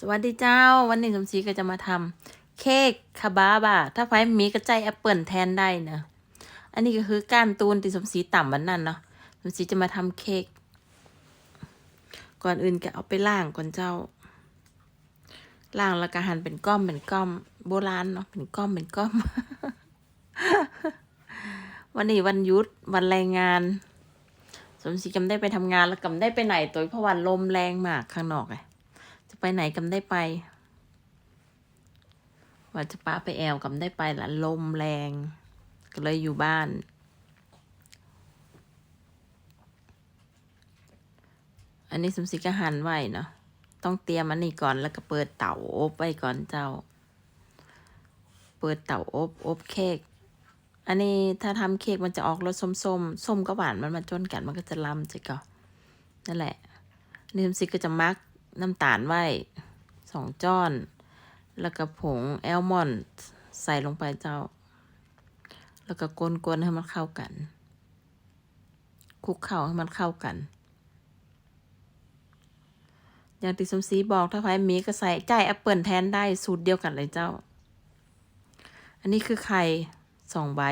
สวัสดีเจ้า วันนี้สมศรีก็จะมาทำเค้กคาบาบะถ้าไฟมีกระใจแอปเปิลแทนได้นะอันนี้ก็คือกานตูนที่สมศรีต่ำวันนั้นเนาะสมศรีจะมาทำเค้กก่อนอื่นก็เอาไปล่างก่อนเจ้าล่างแล้วก็หั่นเป็นก้อมเป็นก้อม โบราณเนาะเป็นก้อมเป็นก้อม วันนี้วันยุดวันแรงงาน สมศรีกำได้ไปทำงานแล้วกำได้ไปไหนตัวเพราะวันลมแรงมากข้างนอกไง ไปไหนกำได้ไป ว่าจะป้าไปแอวกำได้ไปละลมแรง ก็เลยอยู่บ้าน อันนี้สมศรีก็หันไว้เนาะต้องเตรียมอันนี้ก่อนแล้วก็เปิดเตาอบไว้ก่อนเจ้า เปิดเตาอบอบเค้กอันนี้ถ้าทำเค้กมันจะออกรสส้มส้มๆส้มกับหวานมันมาจนกันมันก็จะลำจะก็นั่นแหละนนี้สมศรีก็จะมัก น้ำตาลไว้สองจ้อน แล้วก็ผงแอลมอนด์ใส่ลงไปเจ้า แล้วก็กวนๆให้มันเข้ากันคลุกเข้าให้มันเข้ากัน อย่างที่สมศรีบอกถ้าใครมีก็ใส่ใจแอปเปิลแทนได้สูตรเดียวกันเลยเจ้า อันนี้คือไข่สองใบ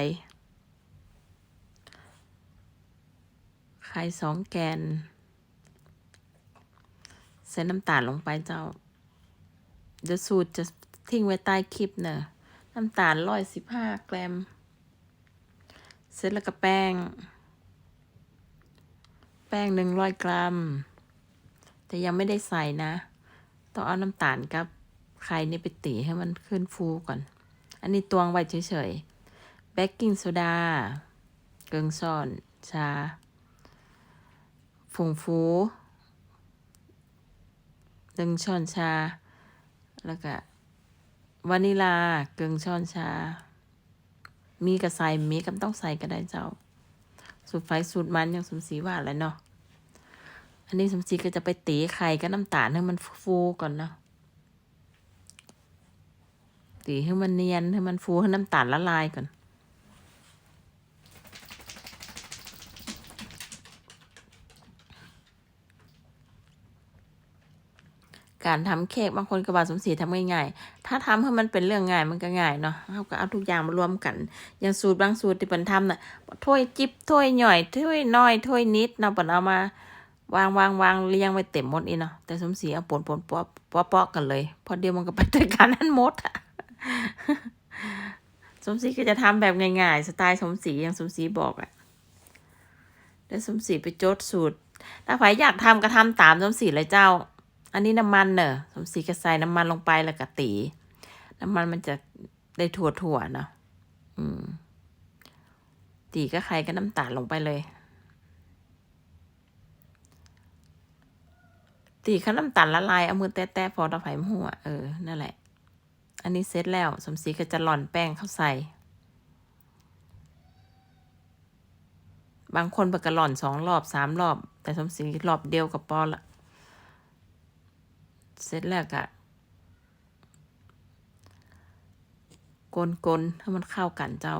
ไข่สองแกน ใส่น้ำตาลลงไปเจ้า เดี๋ยวสูตรจะทิ้งไว้ใต้คลิปเนอะน้ำตาลร้อยสิบห้ากรัมเสร็จแล้วก็แป้ง แป้งหนึ่งร้อยกรัม แต่ยังไม่ได้ใส่นะ ต้องเอาน้ำตาลกับไข่นี่ไปตีให้มันขึ้นฟูก่อน อันนี้ตวงไว้เฉยๆ เบกกิ้งโซดา เกลือซ่อน ชาผงฟู หนึ่งช้อนชา แล้วก็วานิลาเกลือช้อนชา มีกระใส่มีก็ต้องใส่ก็ได้เจ้า สูตรไฟสูตรมันอย่างสมศรีว่าแล้วเนาะ อันนี้สมศรีก็จะไปตีไข่กับน้ำตาลให้มันฟูก่อนเนาะ ตีให้มันเนียนให้มันฟูให้น้ำตาลละลายก่อน การทำเค้กบางคนก็ว่าสมศรีทำง่ายๆถ้าทำให้มันเป็นเรื่องง่ายมันก็ง่ายเนาะเขาก็เอาทุกอย่างมารวมกัน อย่างสูตรบางสูตรที่เปิ่นทำน่ะถ้วยจิบถ้วยหน่อยถ้วยน้อยถ้วยนิดเนาะเปิ่นเอามาวางวางวางเรียงไว้เต็มหมดอีเนาะแต่สมศรีเอาปนปนปอปอปอกันเลย พอเดียวมันก็ไปด้วยกันนั้นหมดอะสมศรีก็จะทำแบบง่ายๆสไตล์สมศรีอย่างสมศรีบอกอะแล้วสมศรีไปโจดสูตร ถ้าใครอยากทำก็ทำตามสมศรีเลยเจ้า อันนี้น้ำมันเนอะสมศรีก็ใส่น้ำมันลงไปแล้วก็ตี น้ำมันมันจะได้ถั่วถั่วๆเนาะอืม ตีก็ใครก็น้ำตาลลงไปเลย ตีข้าน้ำตาลละลายเอามือแตะๆพอตะไคร้หัวเออนั่นแหละ อันนี้เสร็จแล้ว สมศรีก็จะหล่อนแป้งเข้าใส่ บางคนปกหล่อนสองรอบสามรอบ แต่สมศรีรอบเดียวกับปอละ เสร็จแล้วก็กลนๆให้มันเข้ากันเจ้า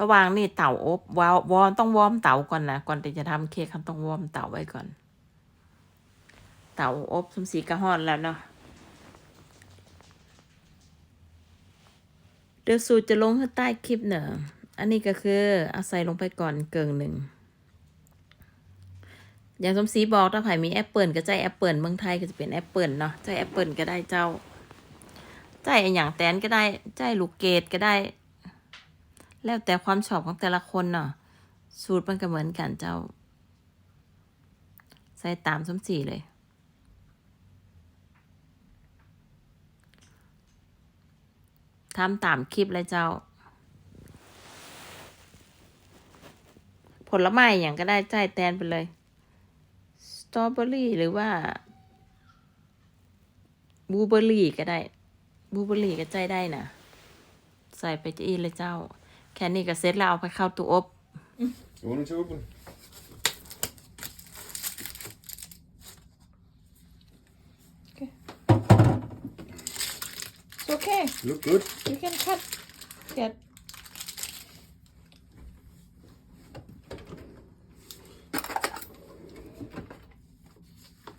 ระหว่างนี่เต่าอบวาววอร์มต้องวอร์มเต่าก่อนนะก่อนที่จะทำเค้กต้องวอร์มเต่าไว้ก่อน เต่าอบสมสีกระหอนแล้วเนาะเดี๋ยวสูตรจะลงข้างใต้คลิปเนอะอันนี้ก็คือเอาใส่ลงไปก่อนเกิงหนึ่ง อย่างสมศรีบอกถ้าใครมีแอปเปิลก็ใจแอปเปิลเมืองไทยก็จะเป็นแอปเปิลเนาะใจแอปเปิลก็ได้เจ้า ใจออย่างแตนก็ได้ ใจลูกเกดก็ได้ แล้วแต่ความชอบของแต่ละคนเนาะสูตรมันก็เหมือนกันเจ้า ใส่ตามสมศรีเลยทำตามคลิปเลยเจ้า ผลไม้อย่างก็ได้ใจแตนไปเลย ตรอเบอรี่หรือว่าบลูเบอรี่ก็ได้บลูเบอรี่ก็ใจได้นะใส่ไปจะอีเลยเจ้า แค่นี้ก็เสร็จแล้วเอาไปเข้าตู้อบ You want it to open? It's okay Look good. you can cut that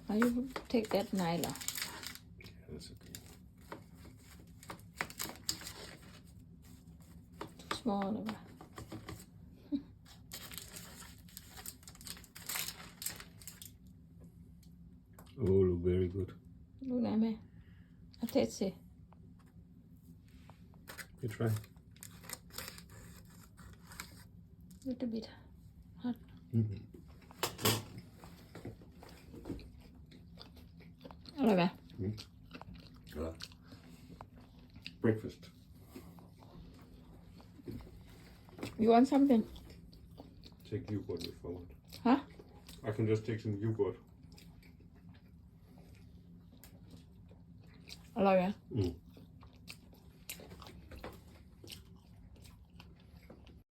Are you take that knife เหรอ Yeah, that's okay. small หรือเปล่า Oh, look very good. ลูกไหนแม่เอาเทสสิ You try. little bit hot Mm-hmm. อ ร่อยไหม Uh, breakfast. you want something Take yogurt if I want. Huh? I can just take some yogurt. อร่อยไหม Mm.